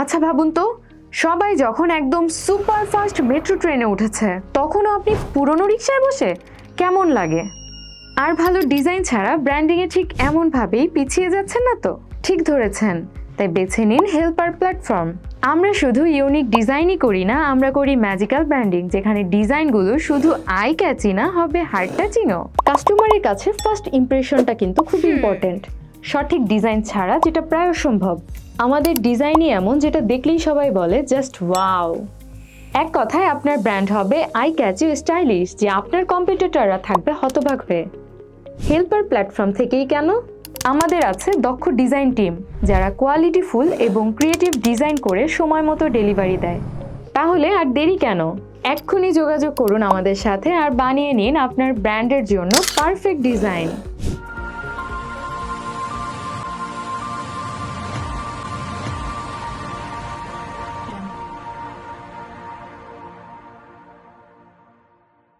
আচ্ছা ভাবুন তো সবাই যখন একদম সুপার ফাস্ট মেট্রো ট্রেনে উঠেছে তখনও আপনি পুরনো রিক্সায় বসে? কেমন লাগে? আর ভালো ডিজাইন ছাড়া ব্র্যান্ডিংয়ে ঠিক এমনভাবেই পিছিয়ে যাচ্ছেন না তো? ঠিক ধরেছেন। তাই বেছে নিন হেল্পার প্ল্যাটফর্ম। আমরা শুধু ইউনিক ডিজাইনই করি না আমরা করি ম্যাজিক্যাল ব্র্যান্ডিং যেখানে ডিজাইনগুলো শুধু আই ক্যাচি না হবে হার্ট টাচিংও কাস্টমারের কাছে ফার্স্ট ইমপ্রেশনটা কিন্তু খুব ইম্পর্টেন্ট সঠিক ডিজাইন ছাড়া যেটা প্রায় অসম্ভব। আমাদের ডিজাইনই এমন যেটা দেখলেই সবাই বলে, জাস্ট ওয়াও। এক কথায় আপনার ব্র্যান্ড হবে আই ক্যাচ ইউ স্টাইলিশ যে আপনার কম্পিটিটররা থাকবে হতবাক হয়ে। হেল্পার প্ল্যাটফর্ম থেকেই কেন? আমাদের আছে দক্ষ ডিজাইন টিম, যারা কোয়ালিটি ফুল এবং ক্রিয়েটিভ ডিজাইন করে সময় মতো ডেলিভারি দেয়। তাহলে আর দেরি কেন? এক্ষুনি যোগাযোগ করুন আমাদের সাথে আর বানিয়ে নিন আপনার ব্র্যান্ডের জন্য পারফেক্ট ডিজাইন